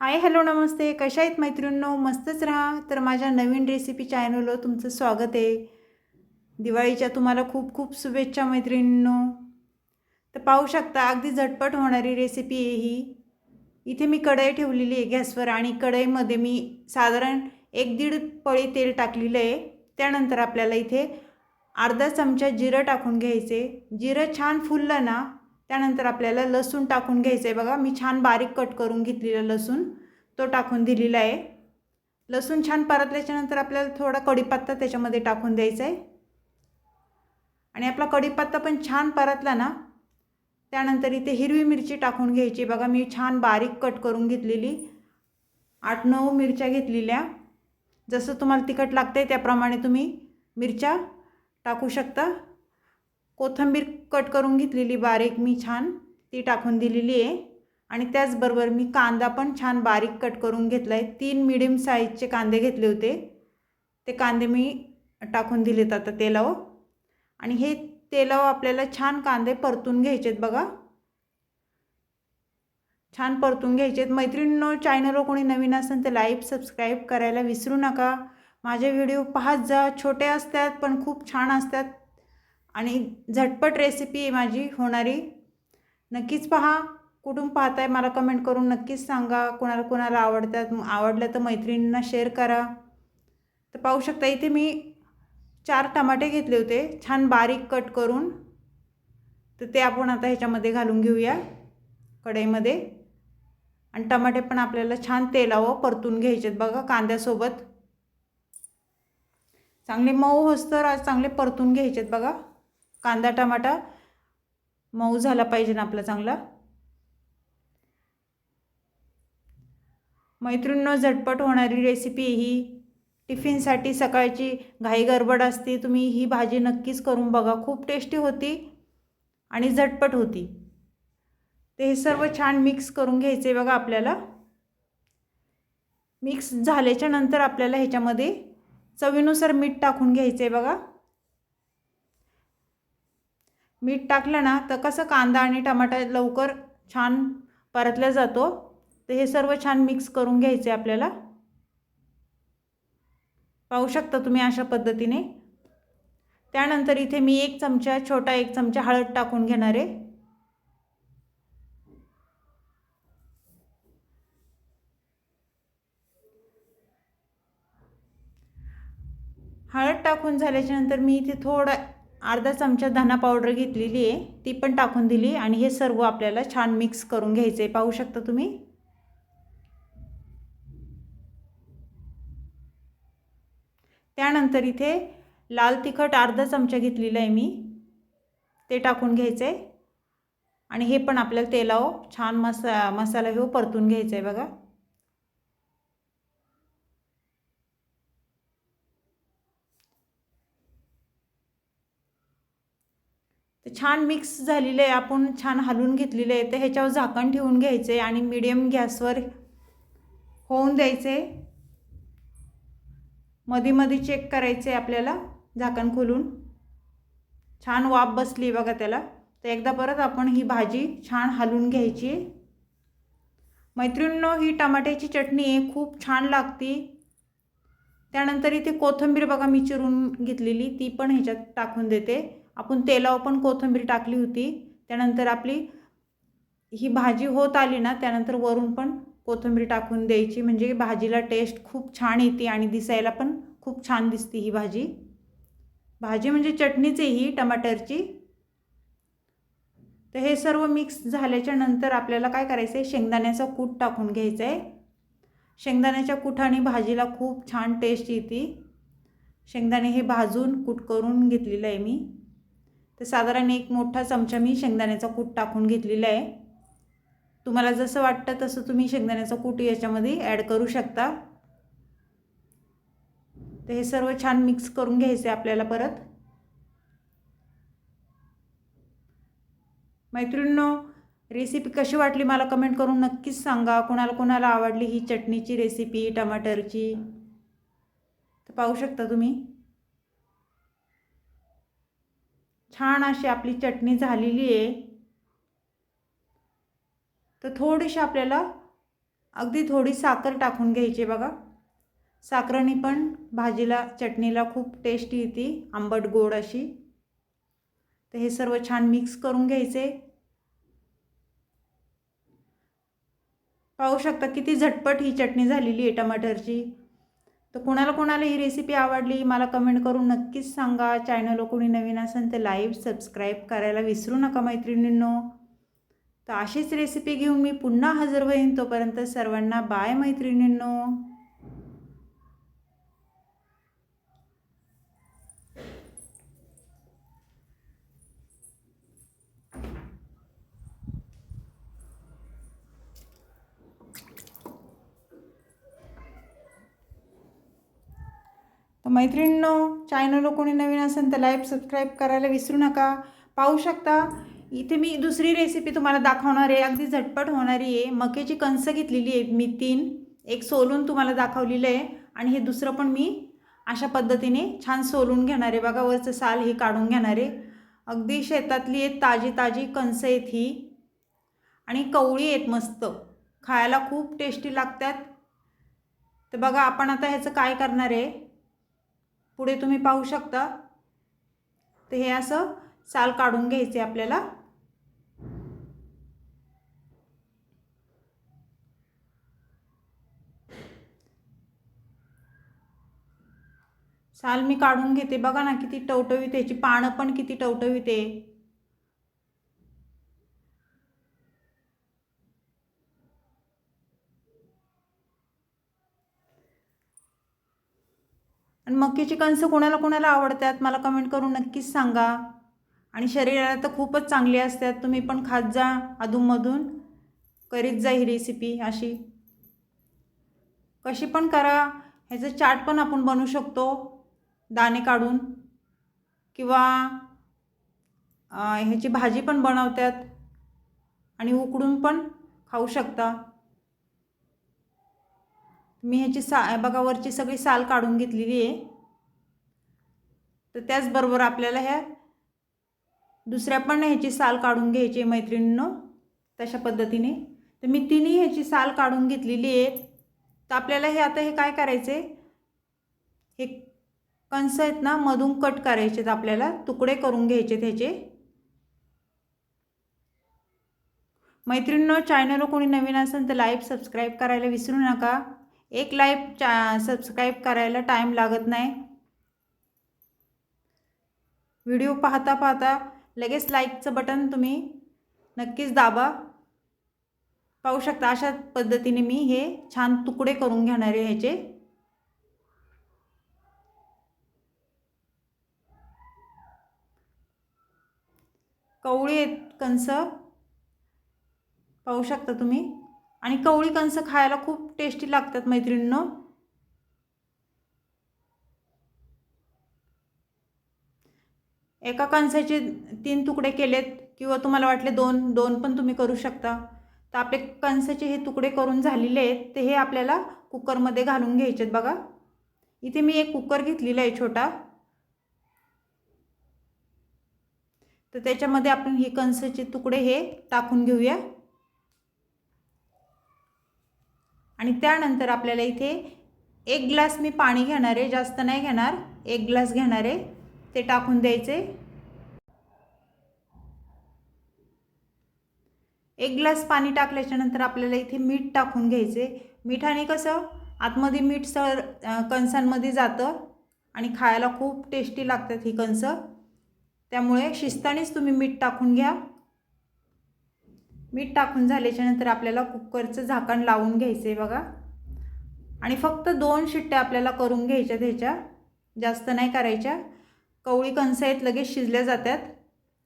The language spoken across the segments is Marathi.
हाय हॅलो नमस्ते. कशा आहेत मैत्रिणींनो? मस्तच राहा. तर माझ्या नवीन रेसिपी चॅनलवर तुमचं स्वागत आहे. दिवाळीच्या तुम्हाला खूप खूप शुभेच्छा मैत्रिणींनो. तर पाहू शकता अगदी झटपट होणारी रेसिपी आहे ही. इथे मी कढई ठेवलेली आहे गॅसवर आणि कढईमध्ये मी साधारण एक दीड पळी तेल टाकलेलं आहे. त्यानंतर आपल्याला इथे अर्धा चमचा जिरं टाकून घ्यायचे. जिरं छान फुललं ना त्यानंतर आपल्याला लसूण टाकून घ्यायचं आहे बघा. मी छान बारीक कट करून घेतलेला लसूण. तो टाकून दिलेला आहे. लसूण छान परतल्याच्यानंतर आपल्याला थोडा कढीपत्ता त्याच्यामध्ये टाकून द्यायचा आहे आणि आपला कढीपत्ता पण छान परतला ना त्यानंतर इथे हिरवी मिरची टाकून घ्यायची. बघा मी छान बारीक कट करून घेतलेली. आठ नऊ मिरच्या घेतलेल्या. जसं तुम्हाला तिखट लागतं आहे त्याप्रमाणे तुम्ही मिरच्या टाकू शकता. कोथिंबीर कट करून घेतलेली बारीक मी छान ती टाकून दिलेली आहे. आणि त्याचबरोबर मी कांदा पण छान बारीक कट करून घेतला आहे तीन मिडियम साईजचे कांदे घेतले होते. ते कांदे मी टाकून दिलेत आता तेलावर आणि हे तेलावर आपल्याला छान कांदे परतून घ्यायचे आहेत बघा. छान परतून घ्यायचे आहेत मैत्रिणींनो चॅनलवर कोणी नवीन असेल तर लाईक सबस्क्राईब करायला विसरू नका. माझे व्हिडिओ पाहत जा. छोटे असतात पण खूप छान असतात. आणि झटपट रेसिपी आहे माझी होणारी. नक्कीच पहा कुठून पाहताय मला कमेंट करून नक्कीच सांगा. कोणाला कोणाला आवडतात आवडलं तर मैत्रिणींना शेअर करा. तर पाहू शकता इथे मी चार टमाटे घेतले होते. छान बारीक कट करून. तर ते आपण आता ह्याच्यामध्ये घालून घेऊया कढईमध्ये. आणि टमाटे पण आपल्याला छान तेलावं परतून घ्यायचेत बघा कांद्यासोबत. चांगले मऊ होस्तर आज चांगले परतून घ्यायचेत बघा. कांदा टमाटा मऊ झाला पाहिजे ना आपला चांगला. मैत्रिणींनो झटपट होणारी रेसिपी ही टिफिनसाठी सकाळची घाई गडबड असते तुम्ही ही भाजी नक्कीच करून बघा. खूप टेस्टी होती आणि झटपट होती. ते हे सर्व छान मिक्स करून घ्यायचे बघा आपल्याला. मिक्स झाल्याच्यानंतर आपल्याला ह्याच्यामध्ये चवीनुसार मीठ टाकून घ्यायचं आहे बघा. मीठ टाकलं ना तर कसं कांदा आणि टमाटा लवकर छान परतल्या जातो. तर हे सर्व छान मिक्स करून घ्यायचे आपल्याला. पाहू शकता तुम्ही अशा पद्धतीने. त्यानंतर इथे मी एक चमचा छोटा एक चमचा हळद टाकून घेणार आहे. हळद टाकून झाल्याच्यानंतर मी इथे थोडा अर्धा चमचा धना पावडर घेतलेली आहे ती पण टाकून दिली आणि हे सर्व आपल्याला छान मिक्स करून घ्यायचं आहे पाहू शकता तुम्ही? त्यानंतर इथे लाल तिखट अर्धा चमचा घेतलेला आहे मी. ते टाकून घ्यायचं आहे आणि हे पण आपल्याला तेलाव छान मसा मसाला हे परतून घ्यायचा आहे बघा. तर छान मिक्स झालेलं आहे. आपण छान हलवून घेतलेलं आहे. तर ह्याच्यावर झाकण ठेवून घ्यायचं आहे आणि मिडियम गॅसवर होऊन द्यायचं. आहे मध्ये मध्ये चेक करायचं आहे आपल्याला झाकण खोलून. छान वाफ बसली बघा त्याला. तर एकदा परत आपण ही भाजी छान हलवून घ्यायची आहे. मैत्रिणींनो ही टमाट्याची चटणी आहे. खूप छान लागते. त्यानंतर इथे कोथिंबीर बघा मी चिरून घेतलेली. ती पण ह्याच्यात टाकून देते. आपण तेलावर पण कोथिंबीर टाकली होती. त्यानंतर आपली ही भाजी होत आली ना त्यानंतर वरून पण कोथिंबीर टाकून द्यायची. म्हणजे भाजीला टेस्ट खूप छान येते आणि दिसायला पण खूप छान दिसते ही भाजी. भाजी म्हणजे चटणीच आहे ही टमाटरची. तर हे सर्व मिक्स झाल्याच्यानंतर आपल्याला काय करायचं आहे शेंगदाण्याचा कूट टाकून घ्यायचं आहे शेंगदाण्याच्या कुठाने भाजीला खूप छान टेस्ट येते. शेंगदाणे हे भाजून कूट करून घेतलेलं आहे मी. तर साधारण एक मोठा चमचा मी शेंगदाण्याचा कूट टाकून घेतलेला आहे. तुम्हाला जसं वाटतं तसं तुम्ही शेंगदाण्याचा कूट याच्यामध्ये ॲड करू शकता. तर हे सर्व छान मिक्स करून घ्यायचे आपल्याला परत. मैत्रिणींनो रेसिपी कशी वाटली मला कमेंट करून नक्कीच सांगा. कोणाला कोणाला आवडली ही चटणीची रेसिपी टमाटरची? तर पाहू शकता तुम्ही. छान अशी आपली चटणी झालेली आहे. तर थोडीशी आपल्याला अगदी थोडी साखर टाकून घ्यायची बघा. साखरेने पण भाजीला चटणीला खूप टेस्टी येते आंबट गोड अशी. तर हे सर्व छान मिक्स करून घ्यायचे. पाहू शकता किती झटपट ही चटणी झालेली आहे टमाटरची. तर कोणाला कोणाला ही रेसिपी आवडली मला कमेंट करून नक्कीच सांगा. चॅनलवर कोणी नवीन असेल तर लाईव्ह सबस्क्राईब करायला विसरू नका मैत्रिणींनो. तर अशीच रेसिपी घेऊन मी पुन्हा हजर होईन तोपर्यंत सर्वांना बाय मैत्रिणींनो. तर मैत्रिणींनो चॅनल कोणी नवीन असेल तर लाईव्ह सबस्क्राईब करायला विसरू नका. पाहू शकता इथे मी दुसरी रेसिपी तुम्हाला दाखवणार आहे. अगदी झटपट होणारी आहे. मकेची कणसं घेतलेली आहे मी तीन. एक सोलून तुम्हाला दाखवलेलं आहे. आणि हे दुसरं पण मी अशा पद्धतीने छान सोलून घेणार आहे. बघा वरचं साल हे काढून घेणार आहे. अगदी शेतातली आहेत ताजी ताजी कणसं आहेत ही. आणि कवळी आहेत मस्त. खायला खूप टेस्टी लागतात. तर बघा आपण आता ह्याचं काय करणार आहे? पुढे तुम्ही पाहू शकता. तर हे असं साल काढून घ्यायचे आपल्याला. साल मी काढून घेते. बघा ना किती टवटवीत याची पानं पण किती टवटवीत आहे. आणि कणसं कोणाला कोणाला आवडतात मला कमेंट करून नक्कीच सांगा. आणि शरीराला तर खूपच चांगली असतात. तुम्ही पण खात जा अधूनमधून. करीत जा ही रेसिपी अशी. कशी पण करा. ह्याचं चाट पण आपण बनवू शकतो. दाणे काढून. किंवा ह्याची भाजी पण बनवतात. आणि उकडून पण खाऊ शकता. मी ह्याची सा बघा वरची सगळी साल काढून घेतलेली आहे. तर त्याचबरोबर आपल्याला ह्या दुसऱ्या पण ह्याची साल काढून घ्यायची मैत्रिणींनो तशा पद्धतीने. तर मी तिन्ही ह्याची साल काढून घेतलेली आहे तर आपल्याला हे आता हे काय करायचे हे कंस आहेत ना मधून कट करायचेत आपल्याला. तुकडे करून घ्यायचे ह्याचे. मैत्रिणींनो चॅनलवर कोणी नवीन असेल तर लाईव्ह सबस्क्राईब करायला विसरू नका. एक लाईव्ह चा सबस्क्राईब करायला टाईम लागत नाही. व्हिडिओ पाहता पाहता लगेच लाईकचं बटन तुम्ही नक्कीच दाबा. पाहू शकता अशा पद्धतीने मी हे छान तुकडे करून घेणार आहे ह्याचे. कवळी आहेत कंस. पाहू शकता तुम्ही. आणि कवळी कंस खायला खूप टेस्टी लागतात मैत्रिणींनो. एका कणसाचे तीन तुकडे केलेत किंवा तुम्हाला वाटले दोन दोन पण तुम्ही करू शकता. तर आपले कणसाचे हे तुकडे करून झालेले आहेत ते हे आपल्याला कुकरमध्ये घालून घ्यायचे आहेत बघा. इथे मी एक कुकर घेतलेला आहे छोटा. तर त्याच्यामध्ये आपण हे कणसाचे तुकडे हे टाकून घेऊया. आणि त्यानंतर आपल्याला इथे एक ग्लास मी पाणी घेणार आहे जास्त नाही घेणार एक ग्लास घेणार आहे. ते टाकून द्यायचे. एक ग्लास पाणी टाकल्याच्यानंतर आपल्याला इथे मीठ टाकून घ्यायचे. मिठाने कसं? आतमध्ये मीठ सर कणसांमध्ये जातं आणि खायला खूप टेस्टी लागतात ही कणसं. त्यामुळे शिस्तानेच तुम्ही मीठ टाकून घ्या. मीठ टाकून झाल्याच्यानंतर आपल्याला कुकरचं झाकण लावून घ्यायचं आहे बघा. आणि फक्त दोन शिट्ट्या आपल्याला करून घ्यायच्या त्याच्या. जास्त नाही करायच्या. कवळी कणसं आहेत लगेच शिजल्या जातात.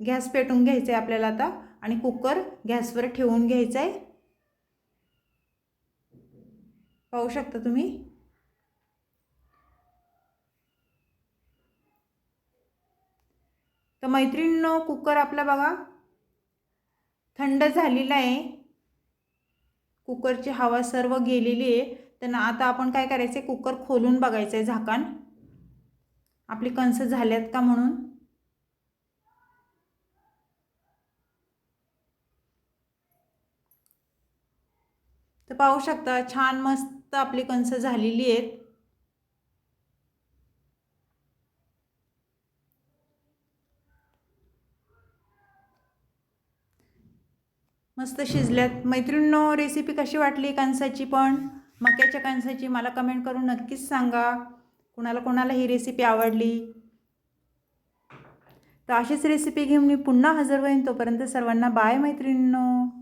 गॅस पेटून घ्यायचं आहे आपल्याला आता आणि कुकर गॅसवर ठेवून घ्यायचं आहे पाहू शकता तुम्ही? तर मैत्रिणींनो कुकर आपला बघा थंड झालेला आहे. कुकरची हवा सर्व गेलेली आहे. तर आता आपण काय करायचं आहे कुकर खोलून बघायचं आहे झाकण. आपली कंस झाल्यात का म्हणून? तर पाहू शकता छान मस्त आपली कंस झालेली आहेत. मस्त शिजल्यात. मैत्रिणींनो रेसिपी कशी वाटली कणसाची पण? मक्याच्या कणसाची मला कमेंट करून नक्कीच सांगा. कोणाला कोणाला ही रेसिपी आवडली? तर अशीच रेसिपी घेऊन मी पुन्हा हजर होईन तोपर्यंत सर्वांना बाय मैत्रिणींनो.